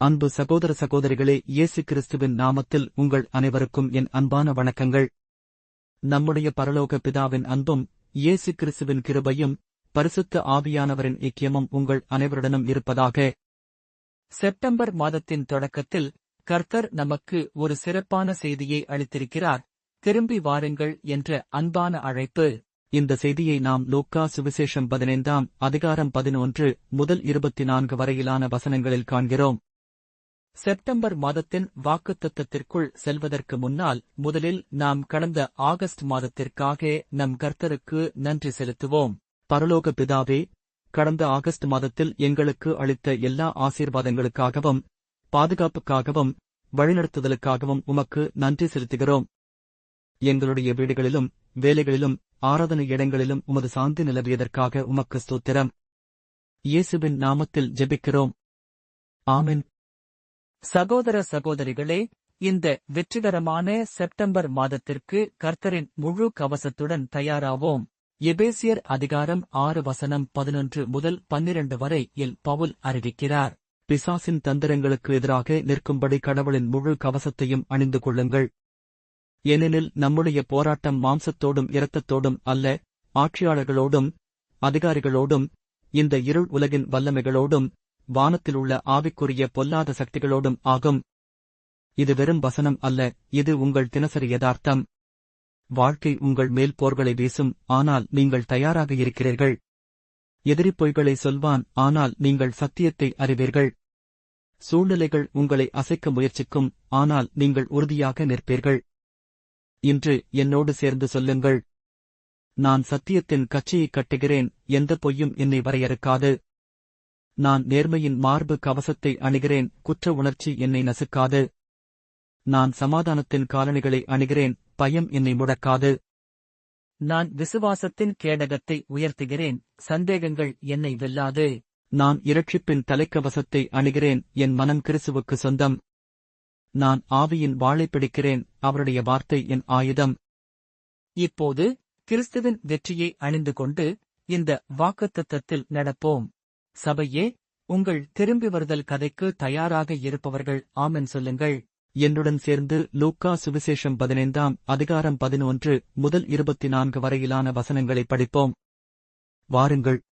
அன்பு சகோதர சகோதரிகளே இயேசு கிறிஸ்துவின் நாமத்தில் உங்கள் அனைவருக்கும் என் அன்பான வணக்கங்கள். நம்முடைய பரலோக பிதாவின் அன்பும் இயேசு கிறிஸ்துவின் கிருபையும் பரிசுத்த ஆவியானவரின் ஐக்கியமும் உங்கள் அனைவருடனும் இருப்பதாக. செப்டம்பர் மாதத்தின் தொடக்கத்தில் கர்த்தர் நமக்கு ஒரு சிறப்பான செய்தியை அளித்திருக்கிறார். திரும்பி வாருங்கள் என்ற அன்பான அழைப்பு. இந்த செய்தியை நாம் லோக்கா சுவிசேஷம் பதினைந்தாம் அதிகாரம் பதினொன்று முதல் இருபத்தி நான்கு வரையிலான வசனங்களில் காண்கிறோம். செப்டம்பர் மாதத்தின் வாக்குத்தத்தத்திற்குள் செல்வதற்கு முன்னால் முதலில் நாம் கடந்த ஆகஸ்ட் மாதத்திற்காக நம் கர்த்தருக்கு நன்றி செலுத்துவோம். பரலோக பிதாவே கடந்த ஆகஸ்ட் மாதத்தில் எங்களுக்கு அளித்த எல்லா ஆசீர்வாதங்களுக்காகவும் பாதுகாப்புக்காகவும் வழிநடத்துதலுக்காகவும் உமக்கு நன்றி செலுத்துகிறோம். எங்களுடைய வீடுகளிலும் வேலைகளிலும் ஆராதனை இடங்களிலும் உமது சாந்தி நிலவியதற்காக உமக்கு ஸ்தோத்திரம். இயேசுவின் நாமத்தில் ஜெபிக்கிறோம். ஆமின். சகோதர சகோதரிகளே இந்த வெற்றிகரமான செப்டம்பர் மாதத்திற்கு கர்த்தரின் முழு கவசத்துடன் தயாராவோம். எபேசியர் அதிகாரம் ஆறு வசனம் பதினொன்று முதல் பன்னிரண்டு வரை இல் பவுல் அறிவிக்கிறார். பிசாசின் தந்திரங்களுக்கு எதிராக நிற்கும்படி கடவுளின் முழு கவசத்தையும் அணிந்து கொள்ளுங்கள். ஏனெனில் நம்முடைய போராட்டம் மாம்சத்தோடும் இரத்தத்தோடும் அல்ல ஆட்சியாளர்களோடும் அதிகாரிகளோடும் இந்த இருள் உலகின் வல்லமைகளோடும் வானத்திலுள்ள ஆவிக்குரிய பொல்லாத சக்திகளோடும் ஆகும். இது வெறும் வசனம் அல்ல இது உங்கள் தினசரி யதார்த்தம். வாழ்க்கை உங்கள் மேல் போர்களை வீசும் ஆனால் நீங்கள் தயாராக இருக்கிறீர்கள். எதிரி பொய்களை சொல்வான் ஆனால் நீங்கள் சத்தியத்தை அறிவீர்கள். சூழ்நிலைகள் உங்களை அசைக்க முயற்சிக்கும் ஆனால் நீங்கள் உறுதியாக நிற்பீர்கள். இன்று என்னோடு சேர்ந்து சொல்லுங்கள். நான் சத்தியத்தின் கட்சியை கட்டுகிறேன் எந்த பொய்யும் என்னை வரையறுக்காது. நான் நேர்மையின் மார்பு கவசத்தை அணுகிறேன் குற்ற உணர்ச்சி என்னை நசுக்காது. நான் சமாதானத்தின் காலணிகளை அணுகிறேன் பயம் என்னை முடக்காது. நான் விசுவாசத்தின் கேடகத்தை உயர்த்துகிறேன் சந்தேகங்கள் என்னை வெல்லாது. நான் இரட்சிப்பின் தலைக்கவசத்தை அணுகிறேன் என் மனம் கிறிசுவுக்கு சொந்தம். நான் ஆவியின் வாளை பிடிக்கிறேன் அவருடைய வார்த்தை என் ஆயுதம். இப்போது கிறிஸ்துவின் வெற்றியை அணிந்து கொண்டு இந்த வாக்குத்தத்தத்தில் நடப்போம். சபையே உங்கள் திரும்பி வருதல் கதைக்கு தயாராக இருப்பவர்கள் ஆமென் சொல்லுங்கள். என்னுடன் சேர்ந்து லூக்கா சுவிசேஷம் பதினைந்தாம் அதிகாரம் பதினொன்று முதல் இருபத்தி நான்கு வரையிலான வசனங்களை படிப்போம். வாருங்கள்.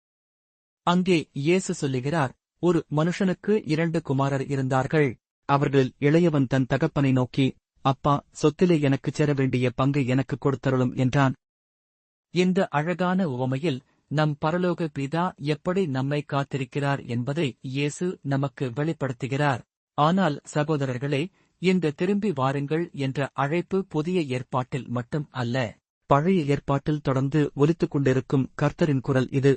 அங்கே இயேசு சொல்லுகிறார் ஒரு மனுஷனுக்கு இரண்டு குமாரர் இருந்தார்கள். அவர்களில் இளையவன் தன் தகப்பனை நோக்கி அப்பா சொத்திலே எனக்குச் சேர வேண்டிய பங்கை எனக்கு கொடுத்தருளும் என்றான். இந்த அழகான உவமையில் நம் பரலோக பிதா எப்படி நம்மை காத்திருக்கிறார் என்பதை இயேசு நமக்கு வெளிப்படுத்துகிறார். ஆனால் சகோதரர்களே இந்த திரும்பி வாருங்கள் என்ற அழைப்பு புதிய ஏற்பாட்டில் மட்டும் அல்ல. பழைய ஏற்பாட்டில் தொடர்ந்து ஒலித்துக் கொண்டிருக்கும் கர்த்தரின் குரல் இது.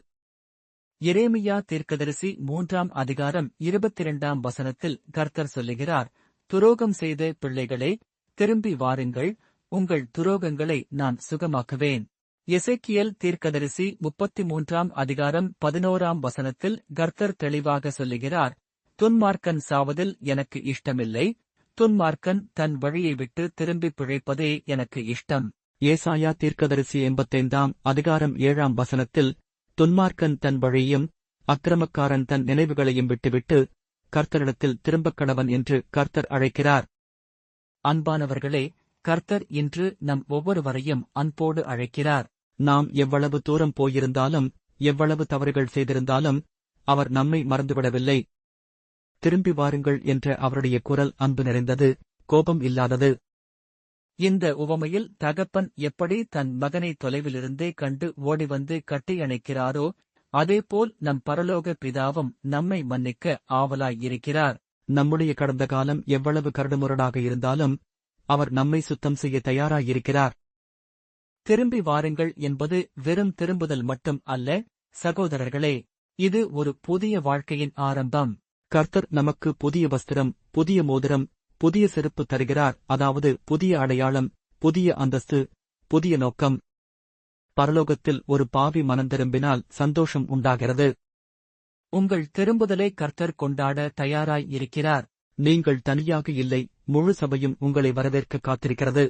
எரேமியா தீர்க்கதரிசி மூன்றாம் அதிகாரம் இருபத்திரண்டாம் வசனத்தில் கர்த்தர் சொல்லுகிறார் துரோகம் செய்த பிள்ளைகளே திரும்பி வாருங்கள் உங்கள் துரோகங்களை நான் சுகமாக்குவேன். எசேக்கியல் தீர்க்கதரிசி முப்பத்தி மூன்றாம் அதிகாரம் பதினோராம் வசனத்தில் கர்த்தர் தெளிவாக சொல்லுகிறார் துன்மார்க்கன் சாவதில் எனக்கு இஷ்டமில்லை துன்மார்க்கன் தன் வழியை விட்டு திரும்பி பிழைப்பதே எனக்கு இஷ்டம். ஏசாயா தீர்க்கதரிசி எண்பத்தைந்தாம் அதிகாரம் ஏழாம் வசனத்தில் துன்மார்க்கன் தன் வழியையும் அக்கிரமக்காரன் தன் நினைவுகளையும் விட்டுவிட்டு கர்த்தரிடத்தில் திரும்பக் கடவன் என்று கர்த்தர் அழைக்கிறார். அன்பானவர்களே கர்த்தர் இன்று நம் ஒவ்வொருவரையும் அன்போடு அழைக்கிறார். நாம் எவ்வளவு தூரம் போயிருந்தாலும் எவ்வளவு தவறுகள் செய்திருந்தாலும் அவர் நம்மை மறந்துவிடவில்லை. திரும்பி வாருங்கள் என்ற அவருடைய குரல் அன்பு நிறைந்தது கோபம் இல்லாதது. இந்த உவமையில் தகப்பன் எப்படி தன் மகனை தொலைவிலிருந்தே கண்டு ஓடிவந்து கட்டியணைக்கிறாரோ அதேபோல் நம் பரலோக பிதாவும் நம்மை மன்னிக்க ஆவலாயிருக்கிறார். நம்முடைய கடந்த காலம் எவ்வளவு கரடுமுரடாக இருந்தாலும் அவர் நம்மை சுத்தம் செய்ய தயாராயிருக்கிறார். திரும்பி வாருங்கள் என்பது வெறும் திரும்புதல் மட்டும் அல்ல சகோதரர்களே. இது ஒரு புதிய வாழ்க்கையின் ஆரம்பம். கர்த்தர் நமக்கு புதிய வஸ்திரம் புதிய மோதிரம் புதிய செருப்பு தருகிறார். அதாவது புதிய அடையாளம் புதிய அந்தஸ்து புதிய நோக்கம். பரலோகத்தில் ஒரு பாவி மனம் திரும்பினால் சந்தோஷம் உண்டாகிறது. உங்கள் திரும்புதலை கர்த்தர் கொண்டாட தயாராய் இருக்கிறார். நீங்கள் தனியாக இல்லை முழு சபையும் உங்களை வரவேற்க காத்திருக்கிறது.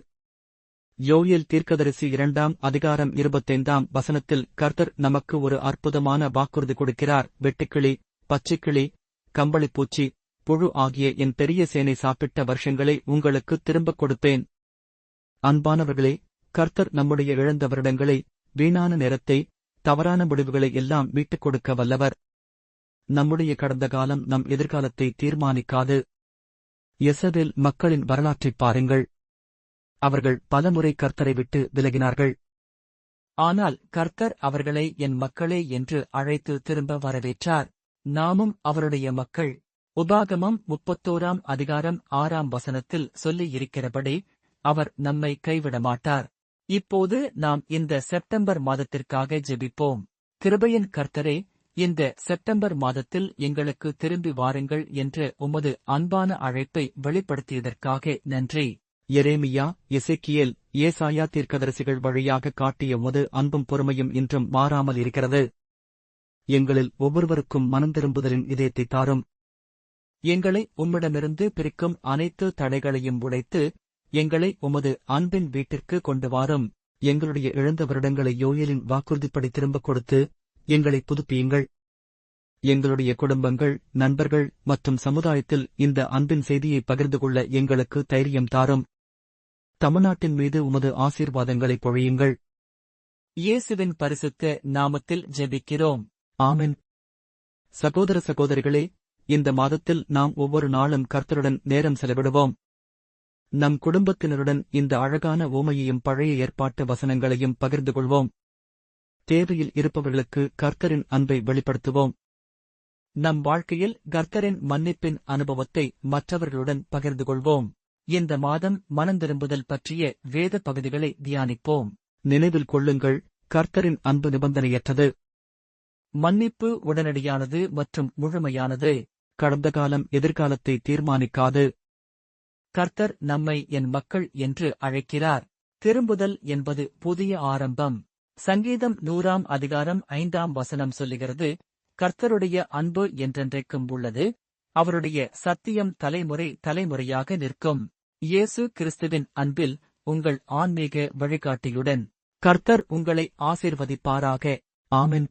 யோயல் தீர்க்கதரிசி இரண்டாம் அதிகாரம் இருபத்தைந்தாம் வசனத்தில் கர்த்தர் நமக்கு ஒரு அற்புதமான வாக்குறுதி கொடுக்கிறார். வெட்டுக்கிளி பச்சைக்கிளி கம்பளிப்பூச்சி புழு ஆகிய என் பெரிய சேனை சாப்பிட்ட வருஷங்களை உங்களுக்கு திரும்பக் கொடுப்பேன். அன்பானவர்களே கர்த்தர் நம்முடைய இழந்த வருடங்களை வீணான நேரத்தை தவறான முடிவுகளை எல்லாம் மீட்டுக் கொடுக்க வல்லவர். நம்முடைய கடந்த காலம் நம் எதிர்காலத்தை தீர்மானிக்காது. எசதில் மக்களின் வரலாற்றைப் பாருங்கள். அவர்கள் பலமுறை கர்த்தரை விட்டு விலகினார்கள். ஆனால் கர்த்தர் அவர்களை என் மக்களே என்று அழைத்து திரும்ப வரவேற்றார். நாமும் அவருடைய மக்கள். உபாகமம் முப்பத்தோராம் அதிகாரம் ஆறாம் வசனத்தில் சொல்லியிருக்கிறபடி அவர் நம்மை கைவிட மாட்டார் இப்போது நாம் இந்த செப்டம்பர் மாதத்திற்காக ஜெபிப்போம். கிருபையின் கர்த்தரே இந்த செப்டம்பர் மாதத்தில் எங்களுக்கு திரும்பி வாருங்கள் என்ற உமது அன்பான அழைப்பை வெளிப்படுத்தியதற்காக நன்றி. எரேமியா எசேக்கியேல் ஏசாயா தீர்க்கதரிசிகள் வழியாக காட்டிய மது அன்பும் பொறுமையும் இன்றும் மாறாமல் இருக்கிறது. எங்களில் ஒவ்வொருவருக்கும் மனம் திரும்புதலின் இதயத்தை தாரும். எங்களை உம்மிடமிருந்து பிரிக்கும் அனைத்து தடைகளையும் உடைத்து எங்களை உமது அன்பின் வீட்டிற்கு கொண்டு வாரும். எங்களுடைய இழந்த வருடங்களை யோயலின் வாக்குறுதிப்படி திரும்பக் கொடுத்து எங்களை புதுப்பியுங்கள். எங்களுடைய குடும்பங்கள் நண்பர்கள் மற்றும் சமுதாயத்தில் இந்த அன்பின் செய்தியை பகிர்ந்து கொள்ள எங்களுக்கு தைரியம் தாரும். தமிழ்நாட்டின் மீது உமது ஆசீர்வாதங்களை பொழியுங்கள். இயேசுவின் பரிசுத்த நாமத்தில் ஜெபிக்கிறோம். ஆமென். சகோதர சகோதரிகளே இந்த மாதத்தில் நாம் ஒவ்வொரு நாளும் கர்த்தருடன் நேரம் செலவிடுவோம். நம் குடும்பத்தினருடன் இந்த அழகான ஓமையையும் பழைய ஏற்பாட்டு வசனங்களையும் பகிர்ந்து கொள்வோம். தேவையில் இருப்பவர்களுக்கு கர்த்தரின் அன்பை வெளிப்படுத்துவோம். நம் வாழ்க்கையில் கர்த்தரின் மன்னிப்பின் அனுபவத்தை மற்றவர்களுடன் பகிர்ந்து கொள்வோம். இந்த மாதம் மனந்திரும்புதல் பற்றிய வேத பகுதிகளை தியானிப்போம். நினைவில் கொள்ளுங்கள் கர்த்தரின் அன்பு நிபந்தனையற்றது. மன்னிப்பு உடனடியானது மற்றும் முழுமையானது. கடந்த காலம் எதிர்காலத்தை தீர்மானிக்காது. கர்த்தர் நம்மை என் மக்கள் என்று அழைக்கிறார். திரும்புதல் என்பது புதிய ஆரம்பம். சங்கீதம் நூறாம் அதிகாரம் ஐந்தாம் வசனம் சொல்லுகிறது கர்த்தருடைய அன்பு என்றென்றைக்கும் உள்ளது. அவருடைய சத்தியம் தலைமுறை தலைமுறையாக நிற்கும். இயேசு கிறிஸ்துவின் அன்பில் உங்கள் ஆன்மீக வழிகாட்டியுடன் கர்த்தர் உங்களை ஆசிர்வதிப்பாராக. ஆமின்.